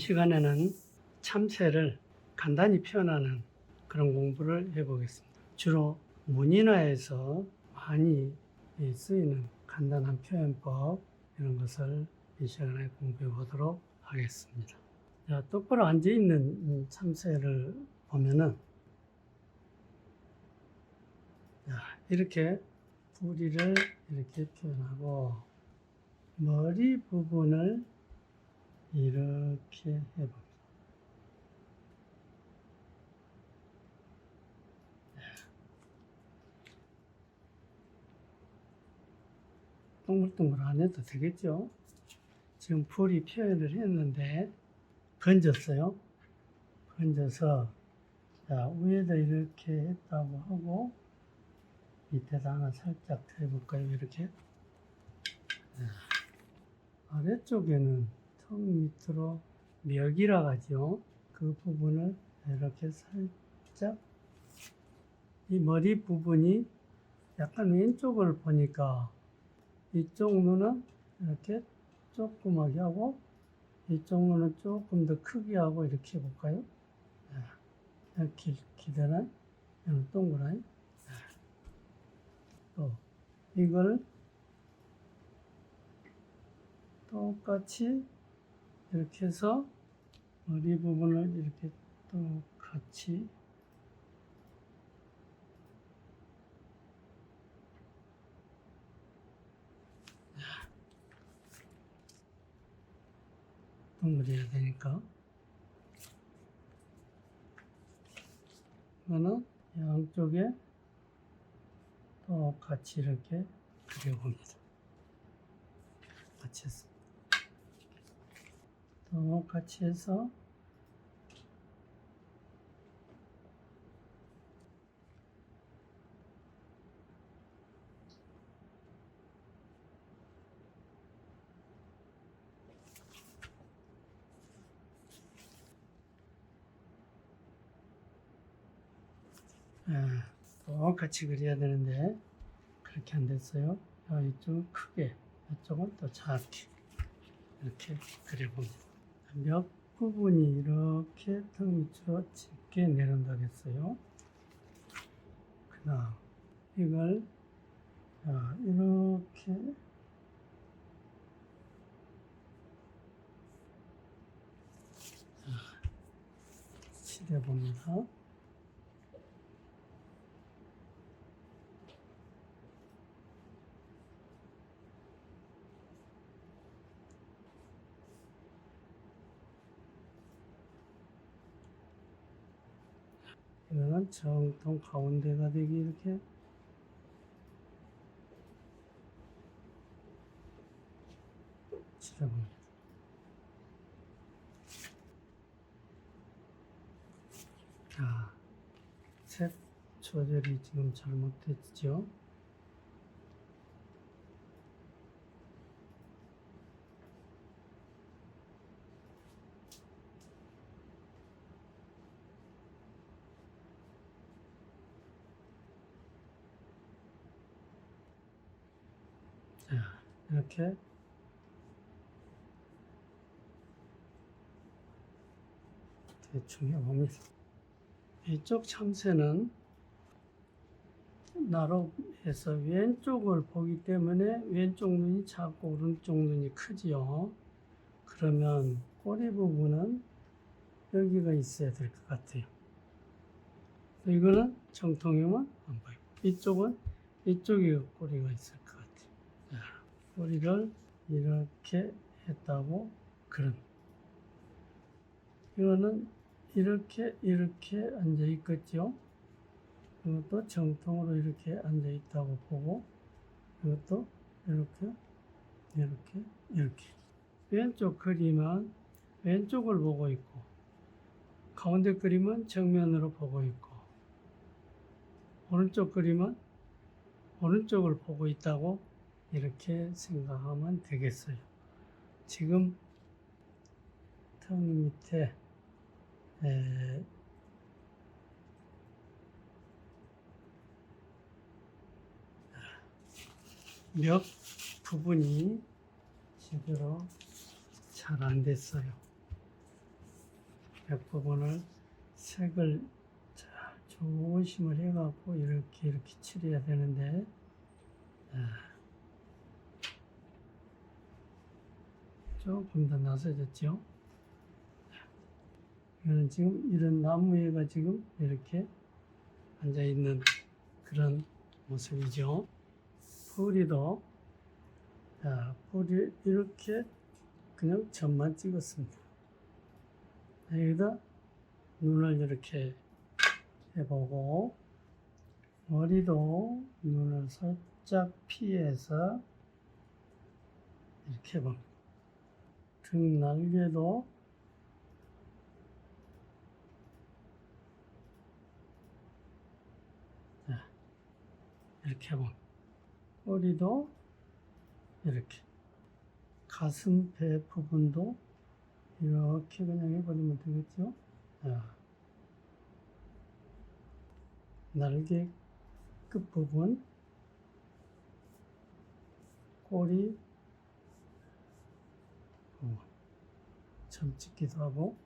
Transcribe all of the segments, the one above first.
시간에는 참새를 간단히 표현하는 그런 공부를 해보겠습니다. 주로 문인화에서 많이 쓰이는 간단한 표현법 이런 것을 이 시간에 공부해 보도록 하겠습니다. 자, 똑바로 앉아 있는 참새를 보면은 자, 이렇게 부리를 이렇게 표현하고 머리 부분을 이렇게 해봅니다. 동글동글 안 해도 되겠죠? 지금 풀이 표현을 했는데 건졌어요. 건져서 자, 위에다 이렇게 했다고 하고 밑에다 하나 살짝 해볼까요? 이렇게 자, 아래쪽에는 턱 밑으로 멱이라 하죠. 그 부분을 이렇게 살짝 이 머리 부분이 약간 왼쪽을 보니까 이쪽 눈은 이렇게 조그맣게 하고 이쪽 눈은 조금 더 크게 하고 이렇게 해볼까요? 자, 이렇게 기대는 이는 동그라미 자, 또 이걸 똑같이 이렇게 해서 머리 부분을 이렇게 똑같이 동그래야 되니까 이거는 양쪽에 똑같이 이렇게 그려봅니다. 같이 해 서 똑같이 해서 예, 똑같이 그려야 되는데 그렇게 안 됐어요. 야, 이쪽은 크게, 이쪽은 또 작게 이렇게 그려봅니다. 몇 부분이 이렇게 턱 밑으로 짙게 내려온다고 했어요. 그 다음 이걸 자, 이렇게 칠해봅니다. 이거는 정통 가운데가 되게 이렇게 칠해봅니다. 자, 색 조절이 지금 잘못됐죠? 자, 이렇게 대충 해봅니다. 이쪽 참새는 나로해서 왼쪽을 보기 때문에 왼쪽 눈이 작고 오른쪽 눈이 크지요. 그러면 꼬리 부분은 여기가 있어야 될 것 같아요. 이거는 정통이면 안 보이고 이쪽은 이쪽에 꼬리가 있을 것 같아요. 자, 꼬리를 이렇게 했다고 그런 이거는 이렇게 이렇게 앉아 있겠죠. 이것도 정통으로 이렇게 앉아 있다고 보고 이것도 이렇게 이렇게 이렇게 왼쪽 그림은 왼쪽을 보고 있고 가운데 그림은 정면으로 보고 있고 오른쪽 그림은 오른쪽을 보고 있다고 이렇게 생각하면 되겠어요. 지금 턱 밑에 에, 몇 부분이 제대로 잘 안 됐어요. 백 부분을 색을 잘 조심을 해갖고 이렇게 이렇게 칠해야 되는데 아, 조금 더 나서졌죠. 이거는 지금 이런 나무에가 지금 이렇게 앉아 있는 그런 모습이죠. 뿌리도 자, 뿌리 이렇게 그냥 점만 찍었습니다. 여기다 눈을 이렇게 해보고 머리도 눈을 살짝 피해서 이렇게 해봅니다. 등 날개도 자, 이렇게 해봅니다. 꼬리도 이렇게 가슴 배 부분도 이렇게 그냥 해버리면 되겠죠. 자, 날개 끝 부분, 꼬리, 부분. 점 찍기도 하고,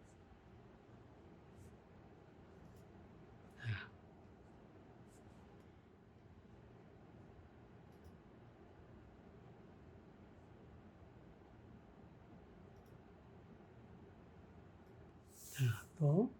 자, 또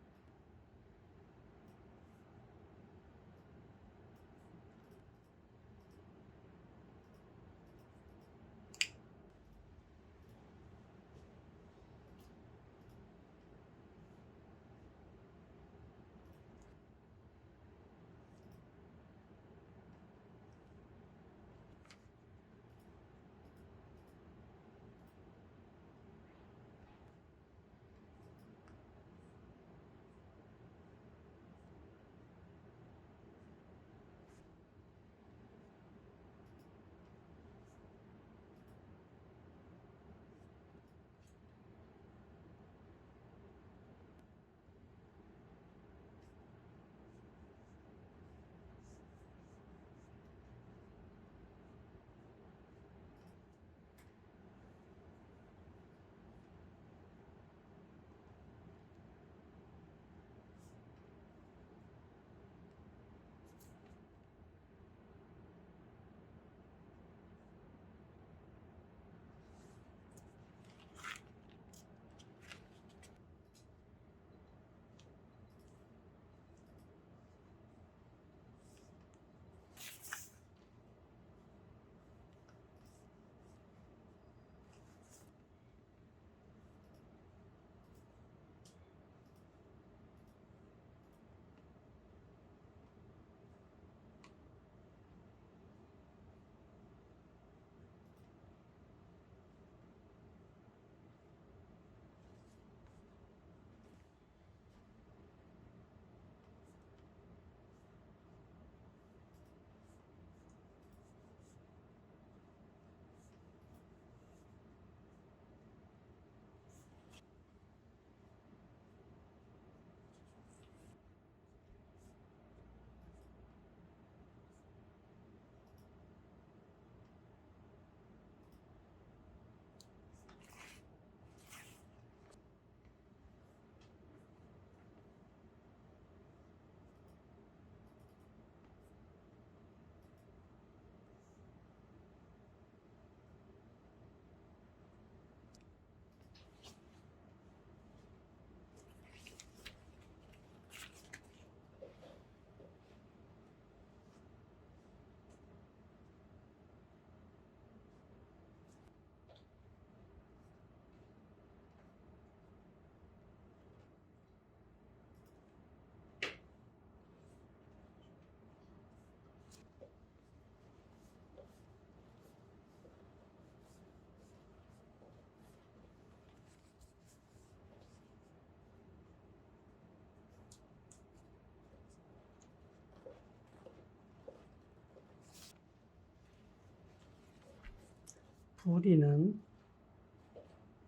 부리는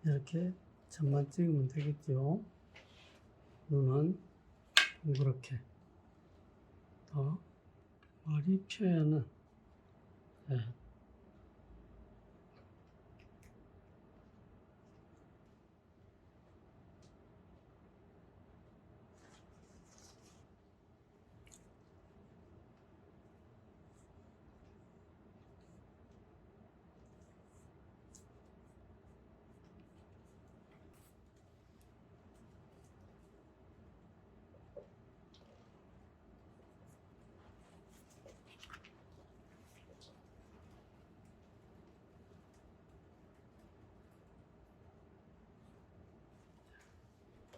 이렇게 점만 찍으면 되겠죠. 눈은 동그랗게. 더 머리 표현은 네,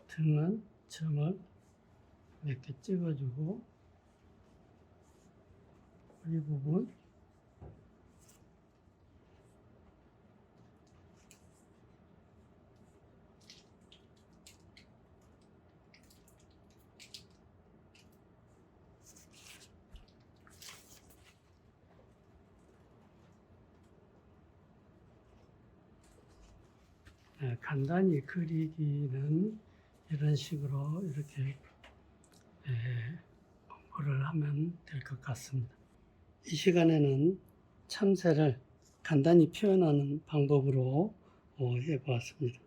등은 점을 몇 개 찍어주고 이 부분 예, 간단히 그리기는 이런 식으로 이렇게 예, 공부를 하면 될 것 같습니다. 이 시간에는 참새를 간단히 표현하는 방법으로 어, 해보았습니다.